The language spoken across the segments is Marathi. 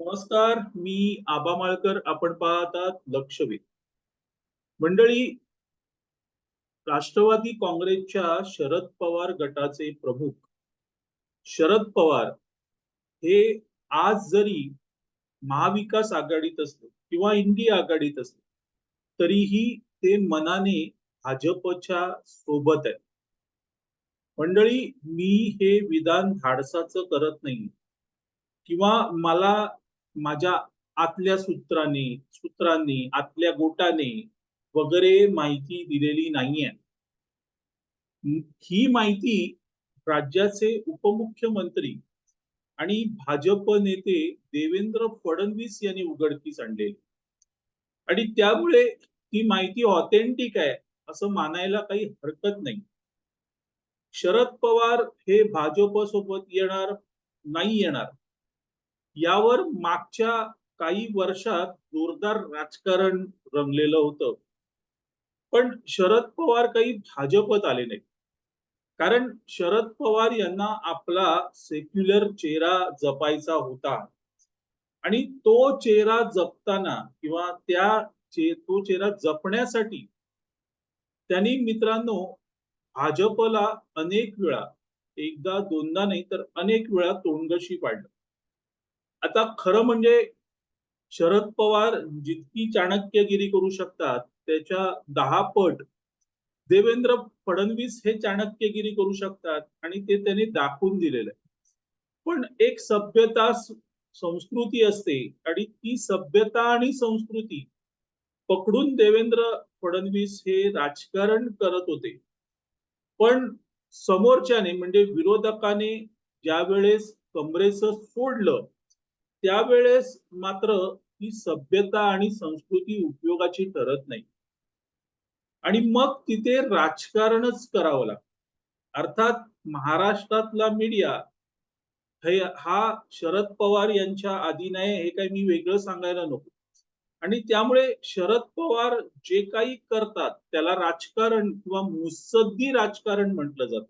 नमस्कार मी आबा माळकर. आपण पाहतात लक्षवेध. मंडळी राष्ट्रवादी काँग्रेसच्या शरद पवार गटाचे प्रमुख. शरद पवार हे आज जरी महाविकास आघाडीत असले किंवा इंडिया आघाडीत असले तरीही ते मनाने भाजपच्या सोबत आहे मंडळी मी हे विधान धाडसाचं करत नाही किंवा मला माझ्या आतल्या सूत्राने सूत्रांनी आतल्या गोटाने वगैरे माहिती दिलेली नाहीये. ही माहिती राज्याचे उपमुख्यमंत्री आणि भाजप नेते देवेंद्र फडणवीस यांनी उघडकीस आणलेली. आणि त्यामुळे ती माहिती ऑथेंटिक आहे असं मानायला काही हरकत नाही. शरद पवार हे भाजप सोबत येणार नाही येणार. यावर मागच्या काही वर्षात जोरदार राजकारण रंगलेलं होतं. पण शरद पवार काही भाजपत आले नाही कारण शरद पवार यांना आपला सेक्युलर चेहरा जपायचा होता. आणि तो चेहरा जपताना किंवा त्या चे तो चेहरा जपण्यासाठी त्यांनी मित्रांनो भाजपला अनेक वेळा एकदा दोनदा नाही तर अनेक वेळा तोंडगशी पाडलं. आता खरं म्हणजे शरद पवार जितकी चाणक्यगिरी करू शकतात त्याच्या दहा पट देवेंद्र फडणवीस हे चाणक्यगिरी करू शकतात आणि ते त्यांनी दाखवून दिलेलं आहे. पण एक सभ्यता संस्कृती असते आणि ती सभ्यता आणि संस्कृती पकडून देवेंद्र फडणवीस हे राजकारण करत होते. पण समोरच्याने म्हणजे विरोधकाने ज्या वेळेस काँग्रेस सोडलं त्यावेळेस मात्र ही सभ्यता आणि संस्कृती उपयोगाची ठरत नाही. आणि मग तिथे राजकारणच करावं लागतं. अर्थात महाराष्ट्रातला मीडिया हे हा शरद पवार यांच्या आधी नाही हे काही मी वेगळं सांगायला नको. आणि त्यामुळे शरद पवार जे काही करतात त्याला राजकारण किंवा मुसद्दी राजकारण म्हटलं जात.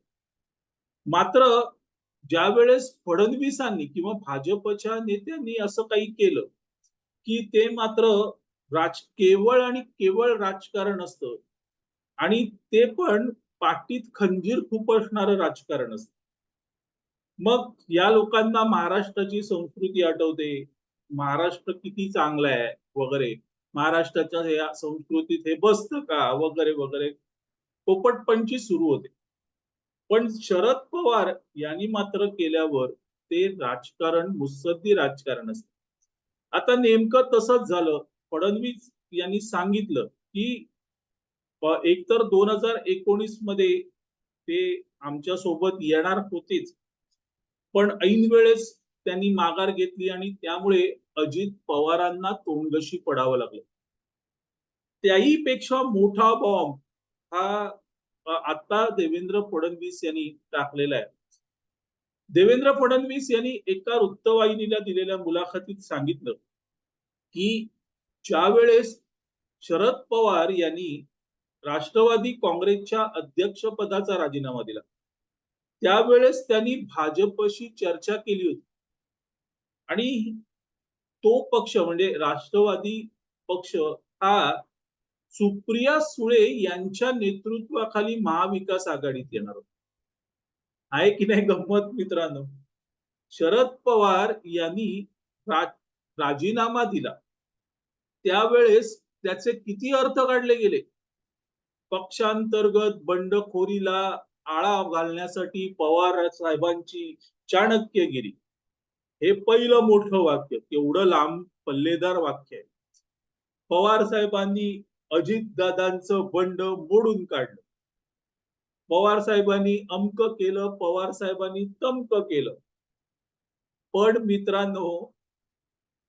मात्र ज्या वेळेस फडणवीसांनी किंवा भाजपच्या नेत्यांनी असं काही केलं की ते मात्र राज केवळ आणि केवळ राजकारण असतं. आणि ते पण पाठीत खंजीर खुपसणारं राजकारण असत. मग या लोकांना महाराष्ट्राची संस्कृती आठवते. महाराष्ट्र किती चांगला आहे वगैरे. महाराष्ट्राच्या संस्कृतीत हे बसतं का? वगैरे वगैरे. पोपटपंची सुरू होते. पण शरद पवार यांनी मात्र केल्यावर ते राजकारण मुत्सद्दी राजकारण असत. आता नेमकं तसंच झालं. फडणवीस यांनी सांगितलं की एकतर दोन हजार एकोणीसमध्ये ते आमच्यासोबत येणार होतेच. पण ऐन वेळेस त्यांनी माघार घेतली आणि त्यामुळे अजित पवारांना तोंडगशी पडावं लागलं. त्याही पेक्षा मोठा बॉम्ब हा आता देवेंद्र फडणवीस यांनी टाकलेला आहे. देवेंद्र फडणवीस यांनी एका वृत्तवाहिनीला दिलेल्या मुलाखतीत सांगितलं की ज्या वेळेस शरद पवार यांनी राष्ट्रवादी काँग्रेसच्या अध्यक्षपदाचा राजीनामा दिला त्यावेळेस त्यांनी भाजपशी चर्चा केली होती. आणि तो पक्ष म्हणजे राष्ट्रवादी पक्ष हा सुप्रिया सुळे यांच्या नेतृत्वाखाली महाविकास आघाडीत येणार होत. आहे की नाही गंमत मित्रांनो? शरद पवार यांनी राजीनामा दिला. त्यावेळेस त्याचे किती अर्थ काढले गेले? पक्षांतर्गत बंडखोरीला आळा घालण्यासाठी पवार साहेबांची चाणक्यगिरी. हे पहिलं मोठं वाक्य एवढं लांब पल्लेदार वाक्य आहे. पवार साहेबांनी अजितदादांचं बंड मोडून काढलं. पवार साहेबांनी अमक केलं पवार साहेबांनी तमक केलं. पण मित्रांनो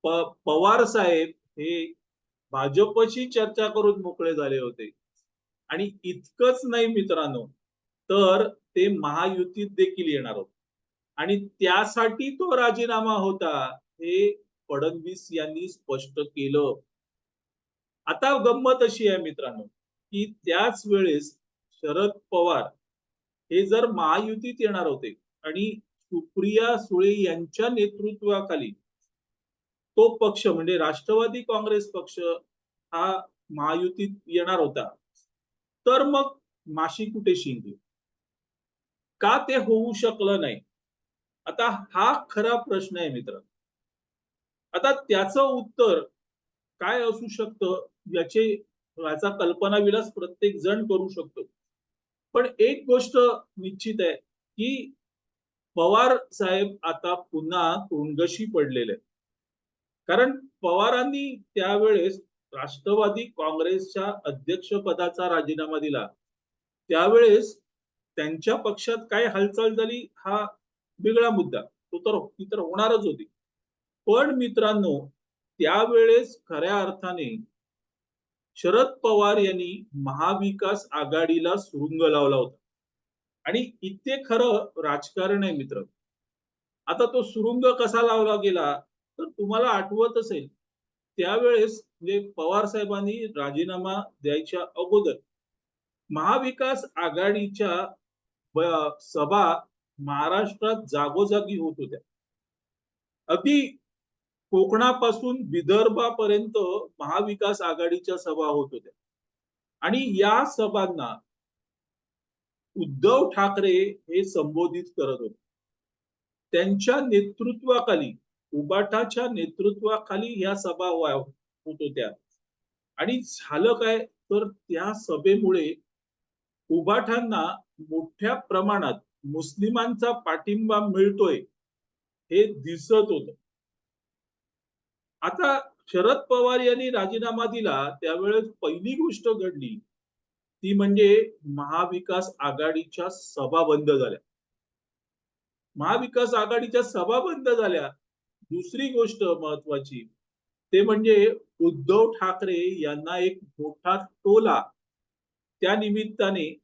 पवार साहेब हे भाजपशी चर्चा करून मोकळे झाले होते. आणि इतकंच नाही मित्रांनो तर ते महायुतीत देखील येणार होते. आणि त्यासाठी तो राजीनामा होता हे फडणवीस यांनी स्पष्ट केलं. आता गंमत अशी आहे मित्रांनो की त्याच वेळेस शरद पवार हे जर महायुतीत येणार होते आणि सुप्रिया सुळे यांच्या नेतृत्वाखाली तो पक्ष म्हणजे राष्ट्रवादी काँग्रेस पक्ष हा महायुतीत येणार होता तर मग माशी कुठे शिंकली का ते होऊ शकलं नाही? आता हा खरा प्रश्न आहे मित्र आता त्याचं उत्तर काय असू शकतं? याचे याचा कल्पना विलास प्रत्येक जण करू शकतो. पण एक गोष्ट निश्चित आहे की पवार साहेब आता पुन्हा तुंगशी पडलेले कारण पवारांनी त्यावेळेस राष्ट्रवादी काँग्रेसच्या अध्यक्षपदाचा राजीनामा दिला. त्यावेळेस त्यांच्या पक्षात काय हालचाल झाली हा वेगळा मुद्दा. तो तर ती तर होणारच होती. पण मित्रांनो त्यावेळेस खऱ्या अर्थाने शरद पवार यांनी महाविकास आघाडीला सुरुंग लावला होता. आणि इथे खरं राजकारण आहे मित्र. आता तो सुरुंग कसा लावला गेला तर तुम्हाला आठवत असेल त्यावेळेस म्हणजे पवार साहेबांनी राजीनामा द्यायच्या अगोदर महाविकास आघाडीच्या सभा महाराष्ट्रात जागोजागी होत होत्या. अगदी कोकणापासून विदर्भापर्यंत महाविकास आघाडीच्या सभा होत होत्या. आणि या सभांना उद्धव ठाकरे हे संबोधित करत होते. त्यांच्या नेतृत्वाखाली उबाठाच्या नेतृत्वाखाली ह्या सभा होत होत्या. आणि झालं काय? तर त्या सभेमुळे उबाठांना मोठ्या प्रमाणात मुस्लिमांचा पाठिंबा मिळतोय हे दिसत होत. आता शरद पवार यांनी राजीनामा दिला त्यावेळेस पहिली गोष्ट घडली. ती म्हणजे महाविकास आघाडीच्या सभा बंद झाल्या. महाविकास आघाडीच्या सभा बंद झाल्या. दुसरी गोष्ट महत्वाची ते म्हणजे उद्धव ठाकरे यांना एक मोठा टोला. त्या निमित्ताने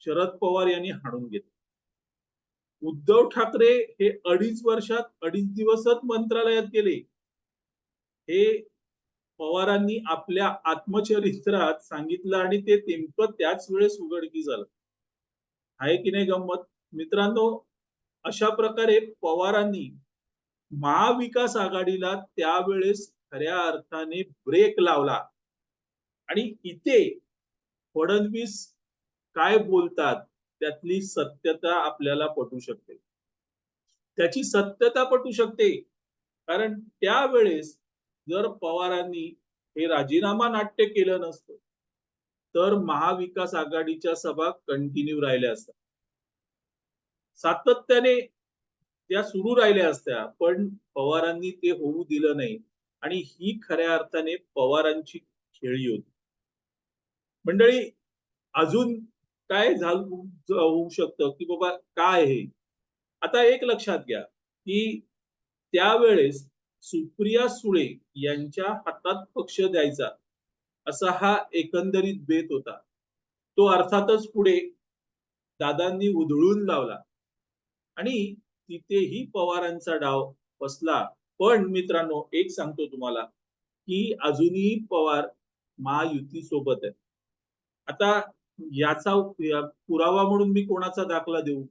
शरद पवार यांनी हाणून घेतला. उद्धव ठाकरे हे अडीच वर्षात अडीच दिवसच मंत्रालयात गेले. हे पवारांनी आपल्या आत्मचरित्रात सांगितलं आणि ते नेमकं त्याच वेळेस उघडकी झालं. आहे की नाही गंमत? मित्रांनो अशा प्रकारे पवारांनी महाविकास आघाडीला त्यावेळेस खऱ्या अर्थाने ब्रेक लावला. आणि इथे फडणवीस काय बोलतात? त्यातली सत्यता आपल्याला पटू शकते. त्याची सत्यता पटू शकते. कारण त्यावेळेस जर पवारांनी हे राजीनामा नाट्य केलं नसतं तर महाविकास आघाडीच्या सभा कंटिन्यू राहिल्या असतात सातत्याने त्या सुरू राहिल्या असत्या पण पवारांनी ते होऊ दिलं नाही. आणि ही खऱ्या अर्थाने पवारांची खेळी होती. मंडळी अजून काय झालं होऊ शकतं? की बाबा काय हे आता एक लक्षात घ्या की त्यावेळेस सुप्रिया सुळे यांच्या हातात पक्ष द्यायचा असा हा एकंदरीत बेत होता. तो अर्थातच पुढे दादांनी उधळून लावला. आणि तिथेही पवारांचा डाव बसला. पण मित्रांनो एक सांगतो तुम्हाला की अजूनही पवार महायुती सोबत आहे आता याचा पुरावा म्हणून मी कोणाचा दाखला देऊ?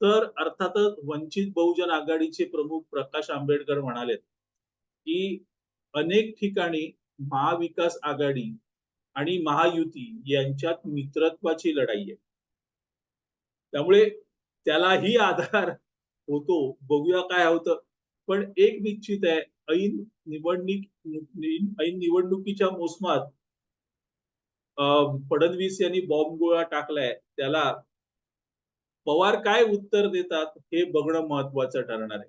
तर अर्थातच वंचित बहुजन आघाडीचे प्रमुख प्रकाश आंबेडकर म्हणाले की अनेक ठिकाणी महाविकास आघाडी आणि महायुती यांच्यात मित्रत्वाची लढाई आहे. त्यामुळे त्यालाही आधार होतो. बघूया काय होतं. पण एक निश्चित आहे ऐन निवडणूक ऐन निवडणुकीच्या मोसमात फडणवीस यांनी बॉम्ब गोळा टाकलाय. त्याला पवार काय उत्तर देतात हे बघणं महत्वाचं ठरणार आहे.